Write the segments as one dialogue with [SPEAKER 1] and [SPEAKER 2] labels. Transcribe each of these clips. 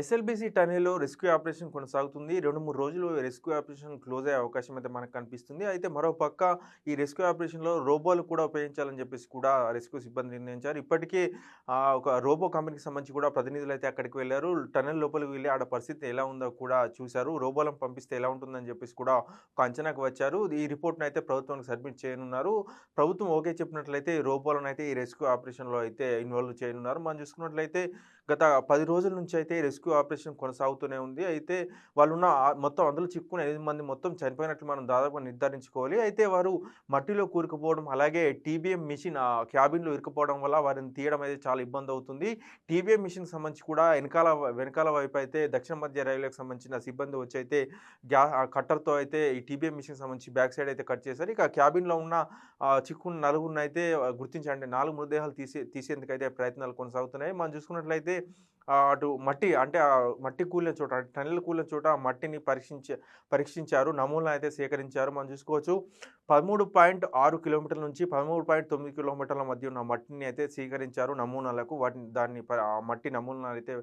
[SPEAKER 1] SLBC టనెల్లో rescue operation కొనసాగుతుంది. రెండు మూడు రోజులు రెస్క్యూ ఆపరేషన్ క్లోజ్ అయ్యే అవకాశం అయితే మనకు కనిపిస్తుంది. అయితే మరో పక్క ఈ రెస్క్యూ ఆపరేషన్లో రోబోలు కూడా ఉపయోగించాలని చెప్పేసి కూడా రెస్క్యూ సిబ్బంది నిర్ణయించారు. ఇప్పటికే ఒక రోబో కంపెనీకి సంబంధించి కూడా ప్రతినిధులు అయితే అక్కడికి వెళ్ళారు. టనెల్ లోపలికి వెళ్ళి ఆడ పరిస్థితి ఎలా ఉందో కూడా చూశారు. రోబోలను పంపిస్తే ఎలా ఉంటుందని చెప్పేసి కూడా ఒక అంచనాకు వచ్చారు. ఈ రిపోర్ట్ను అయితే ప్రభుత్వానికి సబ్మిట్ చేయనున్నారు. ప్రభుత్వం ఓకే చెప్పినట్లయితే ఈ రోబోలను అయితే ఈ రెస్క్యూ ఆపరేషన్లో అయితే ఇన్వాల్వ్ చేయనున్నారు. మనం చూసుకున్నట్లయితే గత పది రోజుల నుంచి అయితే రెస్క్యూ ఆపరేషన్ కొనసాగుతూనే ఉంది. అయితే వాళ్ళు ఉన్న మొత్తం అందులో చిక్కుకున్న ఎనిమిది మంది మొత్తం చనిపోయినట్లు మనం దాదాపు నిర్ధారించుకోవాలి. అయితే వారు మట్టిలో కూరుకుపోవడం అలాగే టీబీఎం మిషన్ ఆ క్యాబిన్లో ఇరుకుపోవడం వల్ల వారిని తీయడం అయితే చాలా ఇబ్బంది అవుతుంది. టీబీఎం మిషన్ సంబంధించి కూడా వెనకాల వెనకాల వైపు అయితే దక్షిణ మధ్య రైల్వేకి సంబంధించిన సిబ్బంది వచ్చి అయితే గ్యా కట్టర్తో అయితే ఈ టీబీఎం మిషన్ సంబంధించి బ్యాక్ సైడ్ అయితే కట్ చేశారు. ఇక క్యాబిన్లో ఉన్న చిక్కున్న నలుగురిని అయితే గుర్తించండి నాలుగు మృతదేహాలు తీసే తీసేందుకు అయితే ప్రయత్నాలు కొనసాగుతున్నాయి. మనం చూసుకున్నట్లయితే అటు మట్టి అంటే ఆ మట్టి కూలిన చోట అంటే టన్నెల్ కూలిన చోట ఆ మట్టిని పరీక్షించే పరీక్షించారు. నమూనాలు అయితే సేకరించారు. మనం చూసుకోవచ్చు. పదమూడు పాయింట్ ఆరు కిలోమీటర్ల నుంచి పదమూడు పాయింట్ తొమ్మిది కిలోమీటర్ల మధ్య ఉన్న మట్టిని అయితే సేకరించారు నమూనాలకు. వాటిని దాన్ని ఆ మట్టి నమూనాలు అయితే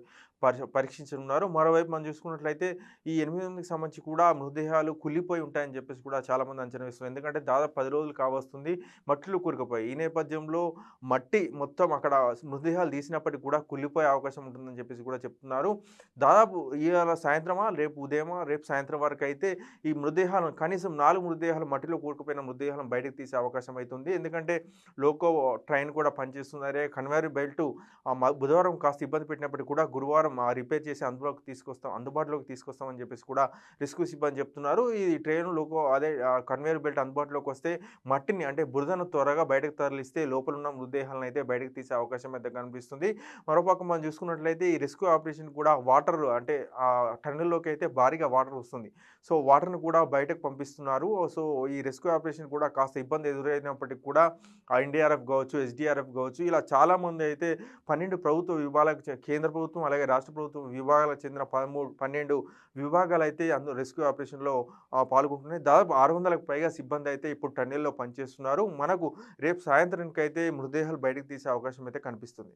[SPEAKER 1] పరి పరీక్షించనున్నారు. మరోవైపు మనం చూసుకున్నట్లయితే ఈ ఎనిమిది మందికి సంబంధించి కూడా మృతదేహాలు కుళ్ళిపోయి ఉంటాయని చెప్పేసి కూడా చాలామంది అంచనా వేస్తున్నారు. ఎందుకంటే దాదాపు పది రోజులు కావస్తుంది మట్టిలో కూరుకుపోయి ఈ నేపథ్యంలో మట్టి మొత్తం అక్కడ మృతదేహాలు తీసినప్పటికీ కూడా కుళ్ళిపోయే అవకాశం అని చెప్పేసి కూడా చెప్తున్నారు. దాదాపు ఇవాళ సాయంత్రమా రేపు ఉదయమా రేపు సాయంత్రం వరకు అయితే ఈ మృతదేహాలను కనీసం నాలుగు మృతదేహాలు మట్టిలో కూరుకుపోయిన మృతదేహాలను బయటకు తీసే అవకాశం అవుతుంది ఎందుకంటే లోకో ట్రైన్ కూడా పనిచేస్తున్నారే. కన్వేర్ బెల్ట్ బుధవారం కాస్త ఇబ్బంది పెట్టినప్పటికీ కూడా గురువారం ఆ రిపేర్ చేసి అందులోకి తీసుకొస్తాం అందుబాటులోకి తీసుకొస్తామని చెప్పేసి కూడా రిస్క్ సిబ్బంది చెప్తున్నారు. ఈ ట్రైన్ లోకో అదే కన్వేర్ బెల్ట్ అందుబాటులోకి వస్తే మట్టిని అంటే బురదను త్వరగా బయటకు తరలిస్తే లోపల ఉన్న మృతదేహాలను అయితే బయటకు తీసే అవకాశం అయితే కనిపిస్తుంది. మరోపక్క మనం చూసుకున్నట్లయితే ఈ రెస్క్యూ ఆపరేషన్ కూడా వాటర్ అంటే ఆ టన్నెల్లోకి అయితే భారీగా వాటర్ వస్తుంది. సో వాటర్ని కూడా బయటకు పంపిస్తున్నారు. సో ఈ రెస్క్యూ ఆపరేషన్ కూడా కాస్త ఇబ్బంది ఎదురైనప్పటికీ కూడా ఆ ఎన్డీఆర్ఎఫ్ కావచ్చు ఎస్డీఆర్ఎఫ్ కావచ్చు ఇలా చాలామంది అయితే పన్నెండు ప్రభుత్వ విభాగాలకు కేంద్ర ప్రభుత్వం అలాగే రాష్ట్ర ప్రభుత్వం విభాగాలకు చెందిన పదమూడు పన్నెండు విభాగాలు అయితే అందులో రెస్క్యూ ఆపరేషన్లో పాల్గొంటున్నాయి. దాదాపు ఆరు వందలకు పైగా సిబ్బంది అయితే ఇప్పుడు టన్నెల్లో పనిచేస్తున్నారు. మనకు రేపు సాయంత్రానికి అయితే మృతదేహాలు బయటకు తీసే అవకాశం అయితే కనిపిస్తుంది.